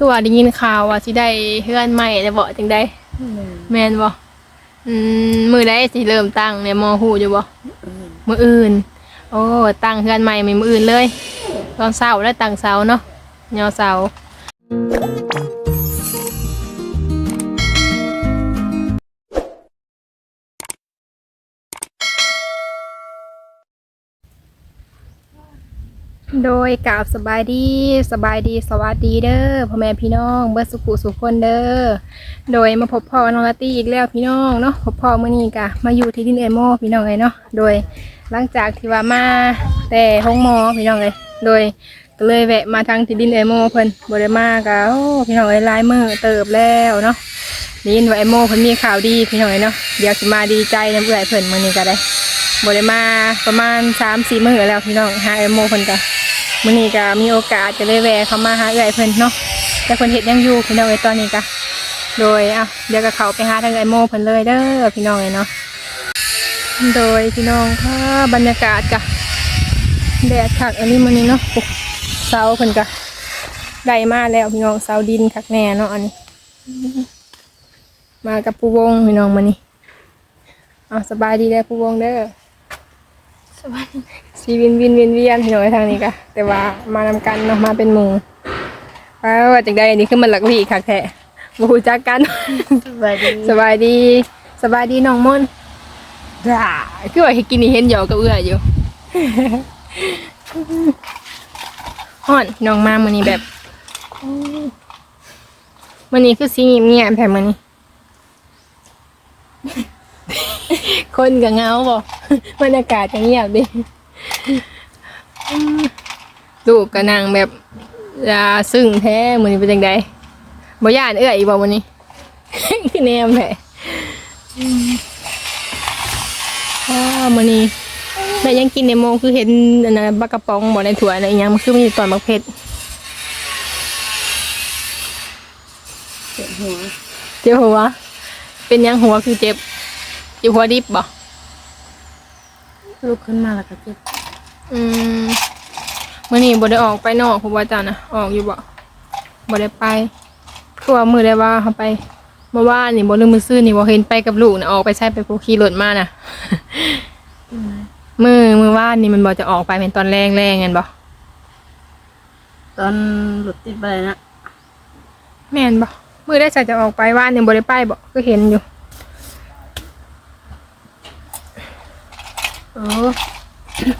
คือว่าได้ยินข่าวว่าสิได้เฮือนใหม่แล้วบ่จังได๋แม่นบ่อืมมื้อใดสิเริ่มตั้งเนี่ยมอฮู้อยู่บ่มื้ออื่น โอ้ตั้งเฮือนใหม่มีมื้ออื่นเลย ตอนเช้าแล้วตั้งเช้าเนาะยอเช้า โดยกราบสบายดีสบายดีสวัสดีเด้อพ่อแม่พี่น้องเบิร์สุขุสุขคนเด้อโดยมาพบพ่อน้องลาตี้อีกแล้วพี่น้องเนาะพบพ่อเมื่อนี้กะมาอยู่ที่ดินเอโมพี่น้องเลยเนาะโดยหลังจากที่ว่ามาแต่ห้องหมอพี่น้องเลยโดยก็เลยแวะมาทางที่ดินเอโมเพิ่นบริมากะโอ้พี่น้องเลยลายมือเติบแล้วเนาะได้ยินว่าเอโมเพิ่นมีข่าวดีพี่น้องเลยเนาะเดี๋ยวสิมาดีใจน้ำเอื่อยเพิ่นเมื่อนี้ก็ได้บริมาประมาณสามสี่มื้อแล้วพี่น้องหาเอโมเพิ่นกะ มื้อนี้ก็มีโอกาสจะได้แวะเข้ามาหาเอื้อยเพิ่นเนาะแต่เพิ่นเฮ็ดยังอยู่พี่น้องเอ้ยตอนนี้ก็โดยอะเดี๋ยวก็เขาไปหาทางไอ้โมเพิ่นเลยเด้อพี่น้องเอ้ยเนาะโดยพี่น้องค่ะบรรยากาศก็แดดคักอันนี้มื้อนี้เนาะโอ้เสาเพิ่นก็ได้มาแล้วพี่น้องเสาดินคักแน่เนาะอันนี้ มากับผู้วงพี่น้องมื้อนี้เอาสบายดีเด้อผู้วงเด้อสวัสดี สีวินวินวินเวียนพี่น้อยทางนี้กะแต่ว่ามานำกันเนาะมาเป็นหมู่ว้าวว่าจังได้อันนี้คือมันหลักพี่ค่ะแท้บ่ฮู้จักกัน สวัสดีสบายดีสบายดีน้องมนต์ด่าคือว่าเฮ็ดกินนี่เห็นหยอกกับเอื้อยอยู่ ฮ้อนน้องมามื้อนี้แบบมื้อนี้คือสิเงียบๆแท้มื้อนี้ คนก็เหงาบ่บรรยากาศก็เงียบดิ ลูกก็นั่งแบบยาซึ่งแท้มือนี้เป็นจังไดบ่ย่านเอื้อยอีกบ่มื้อนี้คือแนมแท้อืมอ้ามื้อนี้แม่ยังกินในโมงคือเห็นอันนั้นบักกระป๋องบ่ในถ้วอันนั้นอีหยังมันคือมีตอนบักเผ็ดเจ็บหัวเจ็บหัว เป็นยังหัวคือเจ็บเจ็บหัวดิบบ่ลุกขึ้นมาแล้วก็เจ็บ อืมมื้อนี้บ่ได้ออกไปนอกเพราะว่าเจ้านะออกอยู่บ่บ่ได้ไปคือว่ามื้อได้ว่าเขาไปเมื่อวานนี่บ่ลืมมื้อซื่อนี่บ่เห็นไปกับลูกนะออกไปใช้ไปผูขี่รถมาน่ะมื้อมื้อวานนี่มันบ่จะออกไปเป็นตอนแรงแรงกันบ่ตอนหลุดติดไปนะแม่นบ่มื้อได้จะจะออกไปว่านนี่บ่ได้ไปบ่ก็เห็นอยู่ เออ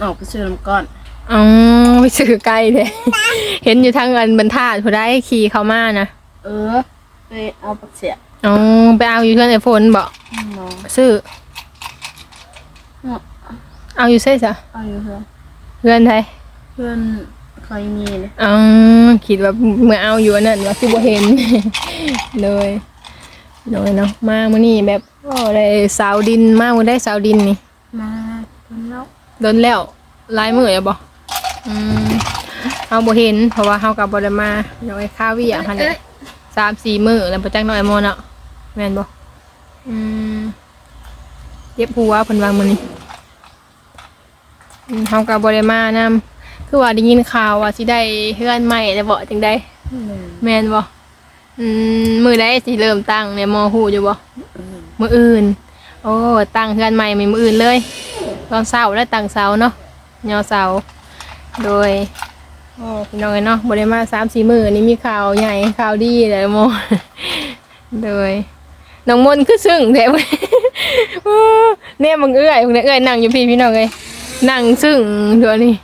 ออกไปซื้อน้ำก้อนอ๋อไปซื้อไกลแท้เห็นอยู่ทางอันบรรทัดผู้ใดขี่เข้ามานะเออไปเอาปักเสียอ๋อไปเอาอยู่เทือนไอ้ฝนบ่น้องซื้อเนาะเอาอยู่เซ่ซะเอาอยู่เพื่อนเพื่อนไทยเพื่อนเคยมีเลยอ๋อคิดว่าเมื่อเอาอยู่อันนั่นว่าคือบ่เห็นเลยเลยเนาะมามื้อนี้แบบโอ้ได้สาวดินมามื้อได้สาวดินนี่มาคนแล้ว โดนแล้วหลายมื้อแล้วบ่อืมเฮาบ่เห็น เพราะว่าเฮาก็บ่ได้มาน้อยข้าวเวียหั่นแหละ3-4มื้อแล้วบ่จักน้อยโมเนาะแม่นบ่อืมเจ็บหัวเพิ่นว่ามื้อนี้อืมเฮาก็บ่ได้มานำคือว่าได้ยินข่าวว่าสิได้เฮือนใหม่แล้วบ่จังได๋แม่นบ่อืมมือได้สิเริ่มตั้งเนี่ยมอหูอยู่บ่มืออื่น โอ้ตั้งเฮือนใหม่มีมืออื่นเลย ตอนเช้าแล้วตั้งเช้าเนาะยอเช้าโดยโอ้พี่น้องเอ้ยเนาะบ่ได้มาสามสี่มื้อนี้มีข่าวใหญ่ข่าวดีเลยโมโดยน้องมนต์คือซึ้งแท้เว้ยโอ้เนี่ยมึงเอื้อยมึงเนี่ยเอื้อยนั่งอยู่พี่พี่น้องเอ้ยนั่งซึ้งเดี๋ยวนี้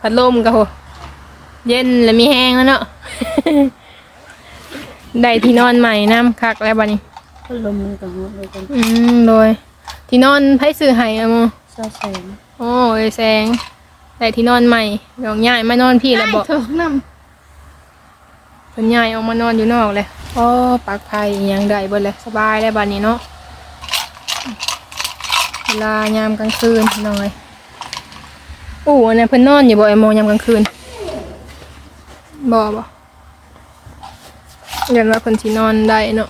พัดลมก็โหเย็นและมีแห้งแล้วเนาะได้ที่นอนใหม่น้ำคักแล้วบัดนี้ก็ลมมันกับหัวเลยกันอืมโดย ที่นอนไผซื้อให้อะโมเศร้าแสงโอ้ยแสงได้ที่นอนใหม่เดี๋ยวย้ายมานอนพี่แล้วบอกถูกน้เพิ่นย้ายออกมานอนอยู่นอกเลยโอ้ปากไผ่อิหยังได้เบิดเลยสบายได้บัดนี้เนาะเวลายามกลางคืนหน่อยอู้อันนั้นเพิ่นนอนอยู่บ่ไอโมยามกลางคืนบ่บ่เรียนว่าเพิ่นสินอนได้เนาะ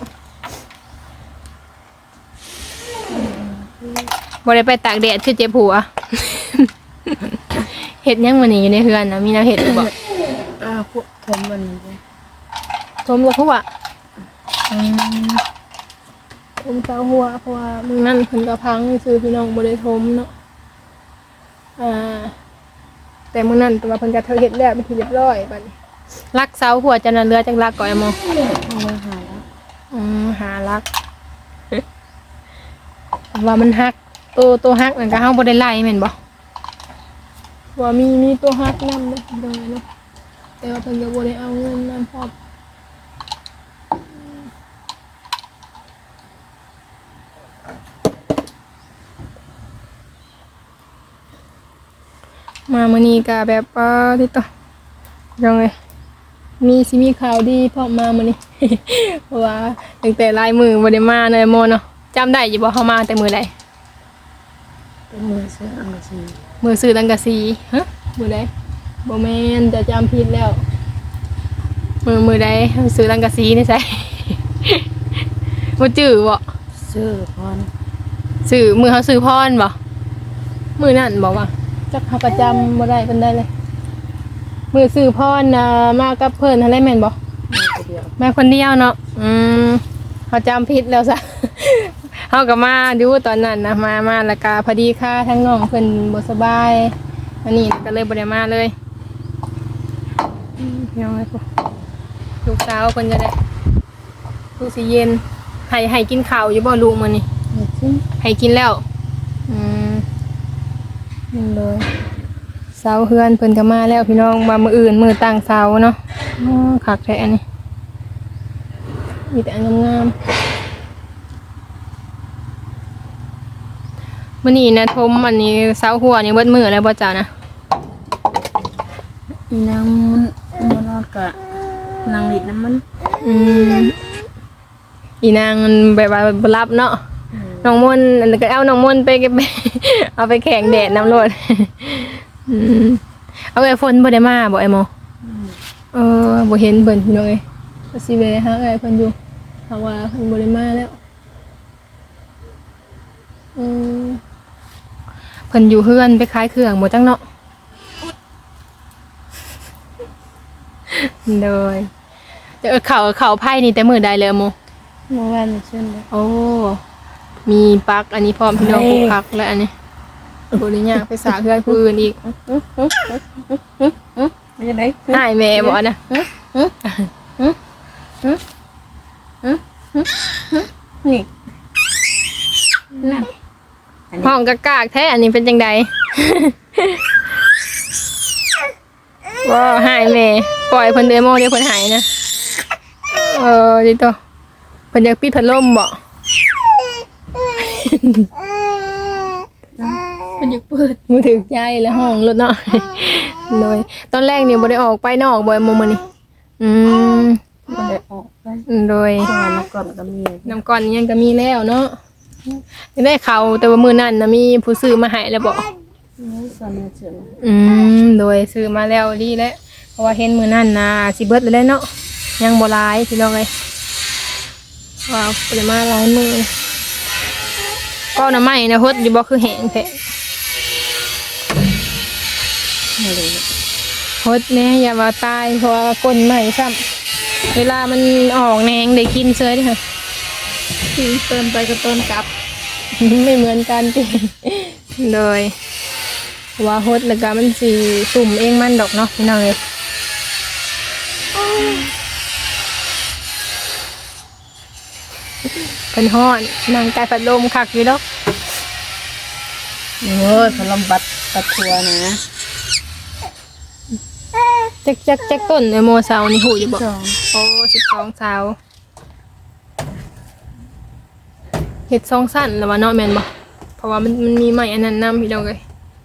บ่ได้ไปตากแดดคือเจ็บหัวเฮ็ดหยังมื้อนี้อยู่ในเฮือนน่ะมีแนวเฮ็ดอยู่บ่ำอ้าวพวกผมมันเลยทมกับหัวอืมทมเสาหัวเพราะว่ามึงนั่นเพิ่นก็พังซื้อพี่น้องบ่ได้ทมเนาะอ่า แต่มึงนั่นตัวาเพิ่นก็เธอเฮ็ดแล้วเป็นที่เรียบร้อยบัดนี้รักเสาหัวจะน่ะเรือจังรักก่อยหมอเอาไว้หาแล้วอืมหารัก ว่ามันฮัก ตัวตัวฮักนั่นก็เฮาบ่ได้ไล่แม่นบ่ว่ามีมีตัวฮักนำเด้อโดยเนาะแต่ว่าเพิ่นก็บ่ได้เอาเงินนำพร้อมมามื้อนี้ก็แบบว่าที่ต่อยังไงมีสิมีข่าวดีพร้อมมามื้อนี้เพราะว่าตั้งแต่ลายมือบ่ได้มาเนยโมเนาะจำได้อยู่บ่เฮามาแต่มื้อใด เป็นมือเสื้ออังกฤษมือซื้อตังกะสีฮะมือใดบ่แม่นจะจำผิดแล้ว มือมือใดซื้อตังกะสีนี่ใส่บ่จื้อบ่เสื้อพรซื้อมือเขาซื้อพรบ่มือนั่นบอกว่าจักเขาประจำบ่ได้เพิ่นได้เลย มือซื้อพรน่ะมากับเพิ่นอะไรแม่นบ่มาตัวเดียวมาคนเดียวเนาะอืมเขาจำผิดแล้วซะ เฮาก็มาดูตอนนั้นนะมามาแล้วก็พอดีค่ะทั้งน้องเพิ่นบ่สบายอันนี้ก็เลยบ่ได้มาเลยอืมยังไงกูลูกสาวเพิ่นจะได้ลูกสิเย็นให้ให้กินข้าวอยู่บ่ลูกมื้อนี้นี่ให้กินแล้วอืมนี่เลยเสาเฮือนเพิ่นก็มาแล้วพี่น้องมามื้ออื่นมื้อตั้งเสาเนาะอ๋อคักแท้อันนี้มีแต่อันงามๆ มื่อนี้นะทมอันนี้เสาหัวนี่เบิดมือแล้วบ่จ้านะอีนางมันมันนอนกะนางลิดน้ำมันอืมอีนางมันแบบว่าบ่รับเนาะน้องมนต์อันนั้นก็เอาน้องมนต์ไปเก็บเอาไปแข่งแดดน้ำรดอืมเอาไอ้ฝนบ่ได้มาบ่ไอ้หมอเออบ่เห็นเพิ่นพี่น้องเอ้ยก็สิไปหาไอ้เพิ่นอยู่เพราะว่าเพิ่นบ่ได้มาแล้วอืมเพิ่นอยู่เฮือนไปขายเครื่องบ่จังเนาะเลยเจอเขาเขาไพ่นี่แต่มือได้เลยโมเมื่อวานนี่เช่นเลยโอ้มีปลักอันนี้พร้อมพี่น้องเฮ้ปลูยกพักและอันนี้บริญญากไปสาเพื่อนผู้อื่นอีกไม่ใช่ไหนหายแม่บอกนะนี่นั่น ห้องกะกากแท้อันนี้เป็นจังใดว้าหายแม่ปล่อยเพิ่นเดโมเดี๋ยวเพิ่นหายนะเออดิโตเพิ่นอยากปิดพัดลมบ่มันอยู่เปิดมือถือใจแล้วห้องรถเนาะเลยตอนแรกเนี่ยบ่ได้ออกไปนอกบ่อยมมื้อนี้อืมมันได้ออกไปโดยตอนมาก่อนก็มีน้ำก่อนยังก็มีแล้วเนาะยัง ได้เขาแต่ว่ามือนั่นนะมีผู้ซื้อมาให้แล้วบอกสอนมาเชื่ออืมโดยซื้อมาแล้วดีแล้วเพราะว่าเห็นมือนั่นนะสิเบิร์ดเลยเนาะยังบ่หลายพี่น้องเลยว้าวปริมาณหลายมือก็น้ำไม้นะฮดอยู่บ่คือแห้งแท้ฮดแน่อย่าว่าตายเพราะว่าก้นไหม้ซ้ำเวลามันออกแหนงได้กินเซยด้อค่ะ ที่เติมไปก็ต้นกลับ ไม่เหมือนกันติเลยว่าฮดแล้วก็มันสีสุ่มเองมันดอกเนาะพี่น้องเลยเป็นห้อนนางกายพัดลมคักอยู่ดอกโอ้ยพลัมบัดปัดทัวนะจักจักจักต้นไอโมเสานี่หูอยู่บอกสองโอ้สิบสองเสา เห็ดสองสั้นแล้วว่าเนาะแมนบอกเพราะว่ามันมันมีไม้อันนั้นนำพี่น้องเลย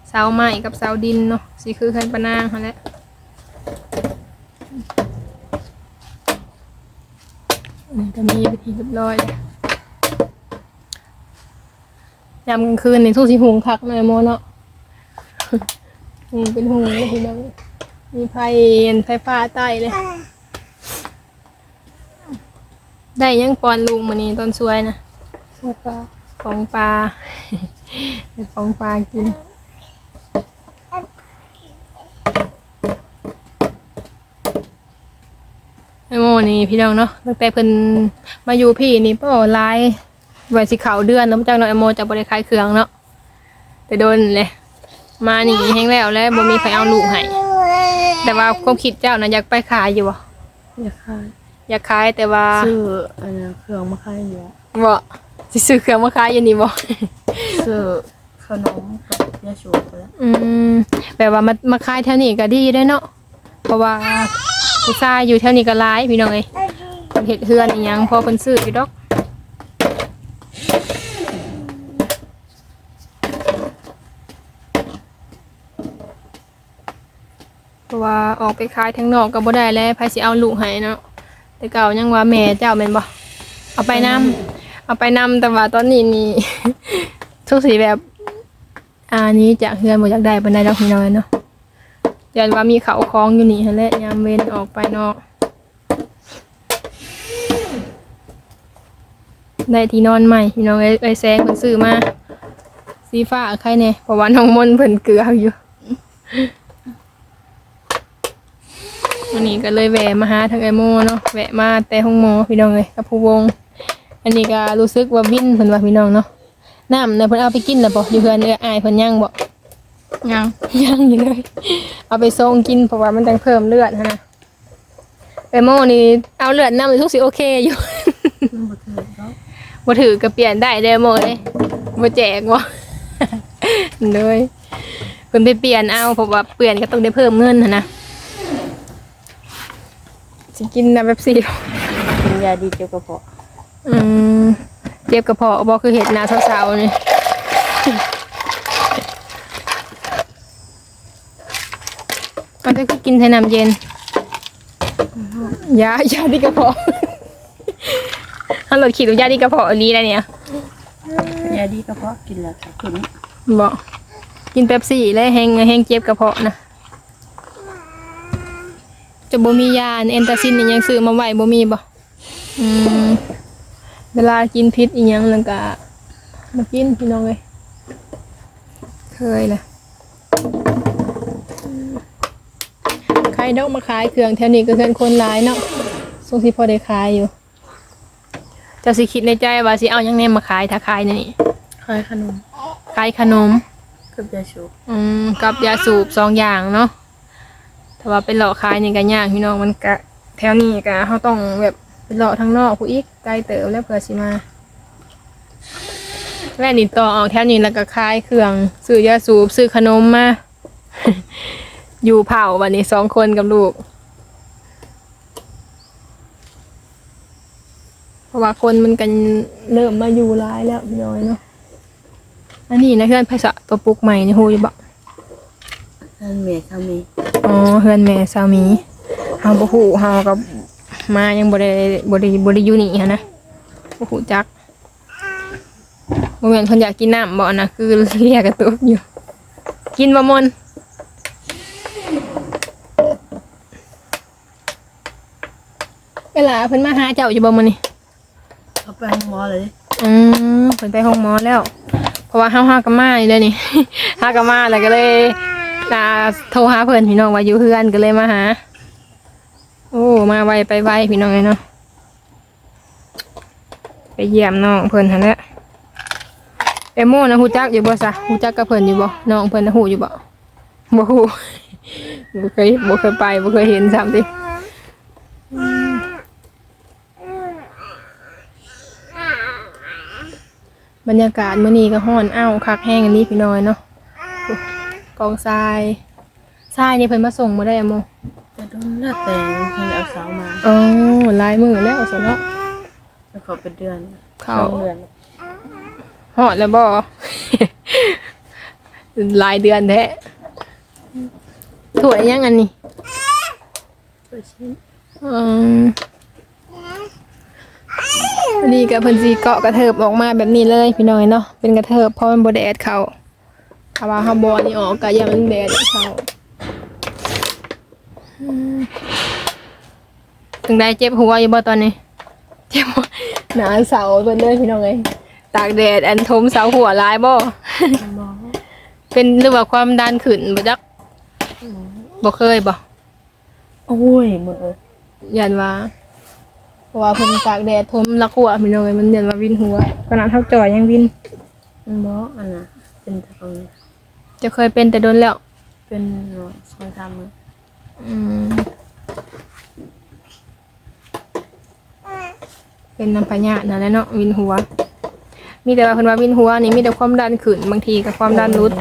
เสาไม้กับเสาดินเนาะสีคือคันปะนางเขาแหละนนี้ก็มีไปทีเรียบร้อยยามกลางคืนในทุกสิหุงคักเลยโมเนาะหุงเป็นหุงเลยทีเดียวมีไฟเย็นไฟฟ้าใต้เลย ได้ยังปอนลุงมานี่ตอนสวยนะ แล้วก็ของปลาได้ของปลากินไอโมนี่พี่น้องเนาะตั้งแต่เพิ่นมาอยู่พี่นี่ป้อหลายไว้สิเข้าเดือนเนาะจากน้องไอโมจะบ่ได้ขายเครื่องเนาะแต่โดนเลยมานี่แฮงแล้วแล้วบ่มีใครเอาลูกให้แต่ว่าความคิดเจ้าน่ะอยากไปขายอยู่บ่อยากขายอยากขายแต่ว่าซื้ออันนั้นเครื่องมาขายอยู่อะบ่ สิซื้อเครื่องมาขายอยู่นี่บ่ ซื้อขนมกับยาสูบไปแล้วอืมแบบว่ามามาขายแถวนี้ก็ดีได้อเนาะเพราะว่าผู้ชายอยู่แถวนี้ก็หลายพี่น้องเอ้ยเฮ็ดเฮือนอีหยังพอเพิ่นซื้ออยู่ดอกเพราะว่าออกไปขายทางนอกก็บ่ได้แล้วไผสิเอาลูกให้เนาะแต่เก่ายังว่าแม่เจ้าแม่นบ่เอาไปนํ เอาไปนํแต่ว่าตอนนี้นี่ ทุกสีแบบอานี้จากเฮือนบ่อยากได้ปานใดดอกพี่น้อยเนาะยันว่ามีเขาคล้องอยู่นี่หั่นแหละยามเว้นออกไปนอกได้ที่นอนใหม่พี่น้องเอ้ยไอ้แซงเพิ่นซื้อมาสีฟ้าใครแน่เพราะว่าน้องมนเพิ่นเกลืออยู่วันนี้ก็เลยแวะมาหาทางไอโมเนาะแวะมาแต่ห้องหมอพี่น้องเลยกับผู้วง อันนี้ก็รู้สึกว่าวินเพิ่นว่าพี่น้องเนาะน้ำเนี่ยเพิ่นเอาไปกินแล้วบ่อยู่เพื่อนเอื้ออายเพิ่นย่างบ่ยังย่างอยู่เลย เอาไปส่งกินเพราะว่ามันจังเพิ่มเลือดหั้นนะไอโมนี่เอาเลือดน้ำเลยทุกสิโอเคอยู่มันบ่ถือเขาบ่ถือก็เปลี่ยนได้เด้อโมเอ้ยบ่แจกบ่ เลยเพิ่นไปเปลี่ยนเอาเพราะว่าเปลี่ยนก็ต้องได้เพิ่มเงินหั้นนะสิกินน้ำแบบซี่ กินยาดีเกี่ยวกับเพาะ อืมเจ็บกระเพาะบ่คือเห็ดหนาสาวๆนี่มันก็คือกินใช้น้ำเย็นยายาดีกระเพาะฮัลโหลขีดยาดีกระเพาะอันนี้แล้วเนี่ยยาดีกระเพาะกินแล้วค่ะคุณบอกกินเป๊ปซี่แล้วแห้งแห้งเจ็บกระเพาะนะจะบ่มียาอันเอนตาซินนี่ยังซื้อมาไว้บ่มีบ่อืม เวลากินพิษอีหยังแล้วก็มากินพี่น้องเอ้ยเคยเลยใครดอกมาขายเครื่องแถวนี้ก็เพื่อนคนร้ายเนาะสงสิพอได้ขายอยู่เจะสิคิดในใจว่าสิเอาหยังแน่มาขายถ้าขายในนี่ขายขนมขายขนม กับยาสูบอืมกับยาสูบสองอย่างเนาะแต่ว่าเป็นหลอกขายนี่ก็ยากพี่น้องมันกะแถวนี้กะเขาต้องแบบ เป็นหลอกทางนอกผู้อีกไกลเติบแล้วเผื่อสิมาแม่นี่ต่อเอาแถวนี้แล้วก็ขายเครื่องซื้อยาสูบซื้อขนมมา อยู่เผาวันนี้สองคนกับลูก เพราะว่าคนมันกันเริ่มมาอยู่ร้ายแล้วพี่น้อยเนาะอันนี้นะเพื่อนไพศาลตัวปลูกใหม่นี่ฮู้อยู่บ่ท่านเมียเขามีอ๋อเพื่อนแม่สามีเฮาบ่ฮู้เฮาก็ มายังบ่ได้บ่ได้บ่ได้อยู่นี่หันนะบ่ฮู้จักบ่แม่นเพิ่นอยากกินน้ำบ่นะคือเรียกกระตุกอยู่ กินบ่มนเวลาเพิ่นมาหาเจ้าอยู่บ่มื้อนี้เขาไปห้องหมอเลยดิอืมเพิ่นไปห้องหมอแล้ว เพราะว่าเฮาหากนมานี่เด้อนี่หากนมาแล้วก็เลยอ่าโทรหาเพิ่นพี่น้องว่าอยู่เฮือนก็เลยมาหา โอ้ มาไวไปไวพี่น้องเลยเนาะ ไปเยี่ยมน้องเพิ่นหันแหละเอโมนะฮู้จักอยู่บ่ซะฮู้จักกับเพิ่นอยู่บ่ น้องเพิ่นนะฮู้อยู่บ่ บ่ฮู้บ่เคยบ่เคยไปบ่เคยเห็นซ้ำติบรรยากาศมื้อนี้ก็ร้อนอ้าวคักแห้งอันนี้พี่น้อยเนาะกองทรายทรายนี่เพิ่นมาส่งบ่ได้อะโม แต่โดนหน้าแต่งเพิ่งเอาเสามาอ๋อลายมือแล้วซะเนาะแล้วเขาเป็นเดือนเขาสองเดือนหอดแล้วบ่ หลายเดือนแท้ถั่วยังอันนี้เปิดชิ้นอืมอันนี้กับเพิ่นสีเกาะกระเทิบออกมาแบบนี้เลยพี่น้อยเนาะเป็นกระเทิบเพราะมันบ่แดดเขาถ้าว่าเฮาบ่อันนี่ออกก็อย่ามันแดดเขาอืม ถึงได้เจ็บหัวอยู่บ่ตอนนี้ เจ็บหัวหนาเสาเพิ่นเลยพี่น้องเอ้ยตากแดดอันทมเสาหัวหลายบ่หมอเป็นหรือว่าความดันขึ้นบ่จักบ่เคยบ่โอ้ยหมดเลยยันว่าราะว่าเพิ่นตากแดดทมละขัวพี่น้องเอ้ยมันเดือนว่าวินหัวขนาดเท่าจ่อยยังวินมันบ่อันน่ะเป็นตะกอนจะเคยเป็นแต่โดนแล้ว เป็นหน่อยสองสามมื้ออืม เป็นน้ำพญานั่นแหละเนาะวินหัว มีแต่ว่าเพิ่นว่าวินหัวนี่มีแต่ความดันขึ้นบางทีก็ความดันลด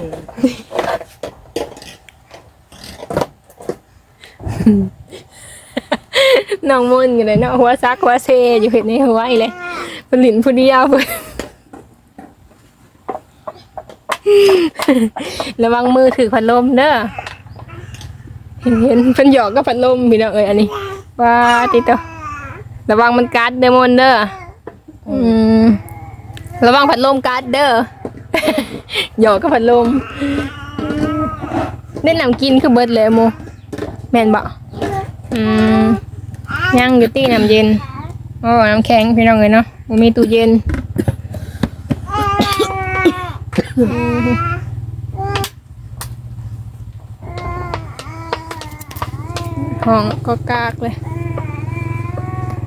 น้องมุ่นอยู่เลยเนาะหัวซักหัวเซอยู่เห็นในหัวอีเลยผลินผู้เดียวเพิ่นระวังมือถือพัดลมเด้อ เห็นเห็นเพิ่นหยอกก็พัดลมพี่น้องเอ้ยอันนี้ว่าติโตระวังมันกัดเดอมอนเด้ออืมระวังพัดลมกัดเด้อหยอกก็พัดลมได้นำกินคือเบิดเลยโมแม่นบ่อืมยังอยู่ตี้น้ำเย็นโอ้น้ำแข็งพี่น้องเลยเนาะมีตู้เย็น ห้องก็กากเลย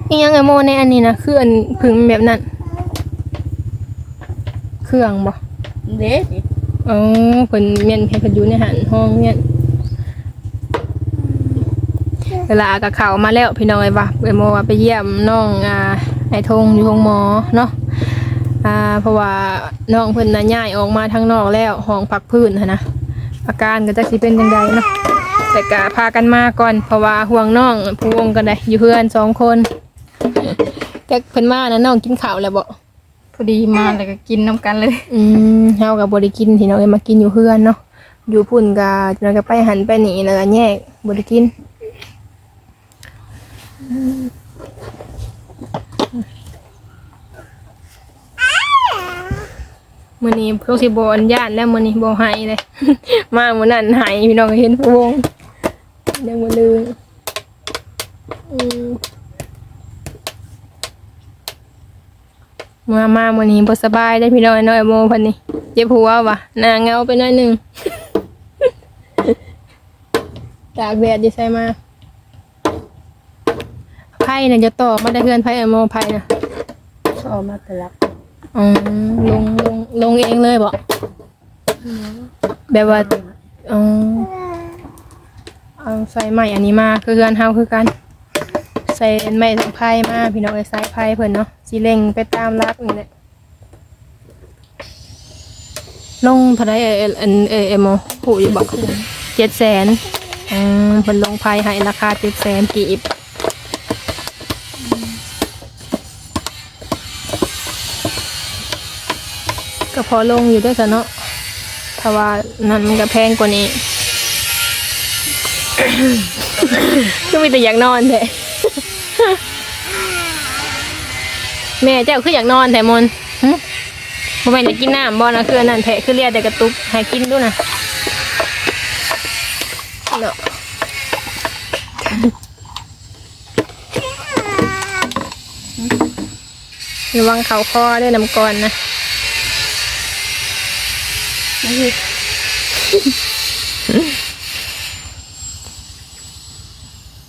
อียังไงโมในอันนี้นะคืออันผึ่งแบบนั้น เครื่องบ่เด้สิอ๋อเพิ่นเมียนให้เพิ่นอยู่ในหันห้องเมียนเวลากับเขามาแล้วพี่น้องไอ้ว่าไปโมว่าไปเยี่ยมน้องอ่าไอ้ทงอยู่โรงหมอเนาะอ่าเพราะว่าน้องเพิ่นน่ะย้ายออกมาทางนอกแล้วห้องพักพื้นหั้นนะอาการก็จะสิเป็นจังไดเนาะ แต่ก็พากันมาก่อนเพราะว่าห่วงน้องผู้วงกันได้อยู่เพื่อนสองคนแต่เพิ่นมานะน้องกินข้าวแล้วบ่พอดีมาแล้วก็กินน้ำกันเลย อืมเฮากับบริกินที่น้องเอ็มมากินอยู่เพื่อนเนาะอยู่พุ่นกาเราก็ไปหันไปหนีแล้วก็แยกบริกินมื้อนี้พวกสิบ่อันญาตแล้วมื้อนี้บ่ให้เลย มามื้อนั้นให้พี่น้องก็เห็นผู้วง ยังบ่ลืมอืมมามาวันนี้บ่สบายได้อพี่น้อยน้อยโมเพันนี่เจ็บหัวว่ะหน้าเงาไปหน่อยหนึ่งตากแดดดีใส่มาไพ่เนี่ยจะต่อมาได้เพื่อนไพ่เออโมไพ่นะชอบมาแต่ลักอ๋อลงลงลงเองเลยบอกแบบว่าอ๋อ เอาใส่ใหม่อันนี้มาคือเพื่อนเฮาคือกัน ใส่ไม้สังไพ่มาพี่น้องเอ้ยใส่ไพ่เพิ่นเนาะสีเล่งไปตามรักนี่แหละลงเท่าไรเอเอเอเออเออโมผูอยู่บอกเจ็ดแสนอืมเพิ่นลงไพ่ให้ราคาเจ็ดแสนกีบก็พอลงอยู่ด้วยกันเนาะถ้าว่านั้นมันก็แพงกว่านี้ ก็มีแต่อยากนอนแท้แม่เจ้าคืออยากนอนแต่มนหึบ่แม่นอยากกินน้ำบ่นะคือนั่นแท้คือเรียแต่กระตุกให้กินดูนะเนาะระวังเขาคอด้วยน้ำก่อนนะ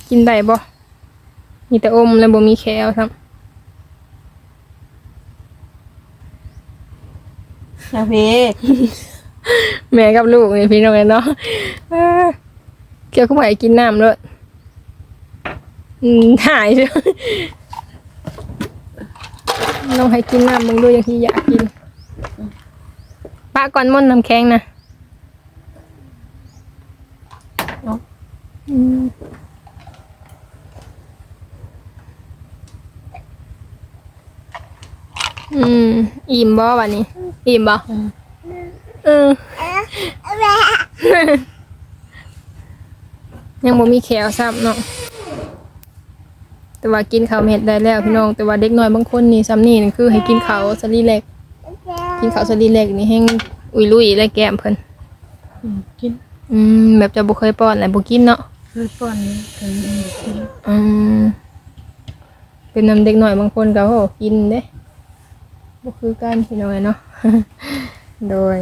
กินได้บ่มีแต่อมแล้วบ่มีแคลครับนะเพแม่กับลูกนี่พี่น้องกันเนาะเอ้อเกี่ยวกับไหวกินน้ำด้วยอืมหายใช่ลองให้กินน้ำมึงดูอย่างที่อยากกินป้าก่อนม่นน้ำแข็งนะ อืมอืมอิ่มบ่วันนี้ อิ่มบ่เออยังบ่มีแขวซ้ำเนาะแต่ว่ากินข้าวเม็ดได้แล้วพี่น้อง แต่ว่าเด็กน้อยบางคนนี่ซ้ำนี่นี่คือ ให้กินข้าวสลีเล็ก กินข้าวสลีเล็กนี่แห้งอุยลุยและแก้มเพิ่นอืมกิน อืมแบบจะบ่เคยป้อนแหละบ่กินเนาะเคยป้อนนี่ถึงกินอืมเป็นนำเด็กน้อยบางคนก็โหกินเด้ บ่คือกันพี่น้อยเนาะโดย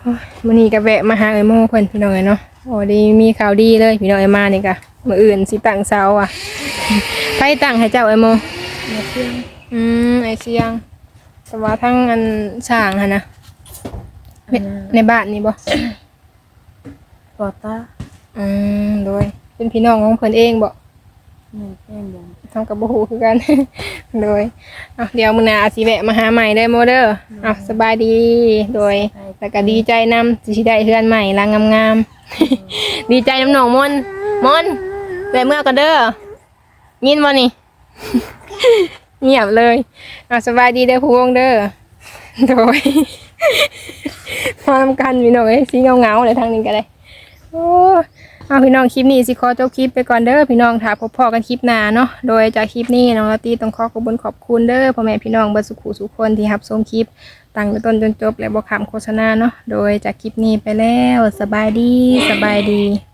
โอ้ยมื้อนี้ก็แวะมาหาไอ้โมเพิ่นพี่น้อยเนาะโอ้ดีมีข่าวดีเลยพี่น้อยมานี่ก็มื้ออื่นสิตั้งเสาอะทใครตั้งให้เจ้าไอโมมาเที่ยงอืมไอเสียงแต่ว่าทั้งอันสร้างหั่นนะในในบ้านนี่บ่ปอตาอืมโดยเป็นพี่น้องของเพิ่นเองบ่ แม่นแป้งยังทำกับบ่ฮู้คือกัน โดยเอาเดี๋ยวมื้อหน้าอาจสิแวะมาหาใหม่เด้อโมเด้อเอาสบายดี โดยแล้วก็ดีใจนำสิได้เฮือนใหม่ลางงามๆ ดีใจน้ำหนองมนต์มนต์ไปเมื่อก็เด้อยินบ่นี่ เงียบเลยเอาสบายดีเด้อผู้วงเด้อ โดยมาทำกันพี่น้องเอ้ยสีเงาๆเลยทางนี้ก็ได้ โอ้ เอาพี่น้องคลิปนี้สิขอจบคลิปไปก่อนเด้อพี่น้องถ้าพบพอกันคลิปหน้าเนาะโดยจากคลิปนี้น้องลตีต้องขอขอบคุญขอบคุณเด้อพ่อแม่พี่น้องเบิดสุขุสุขคนที่รับชมคลิปตั้งแต่ต้นจนจบและบ่คำโฆษณาเนาะโดยจากคลิปนี้ไปแล้วสบายดีสบายดี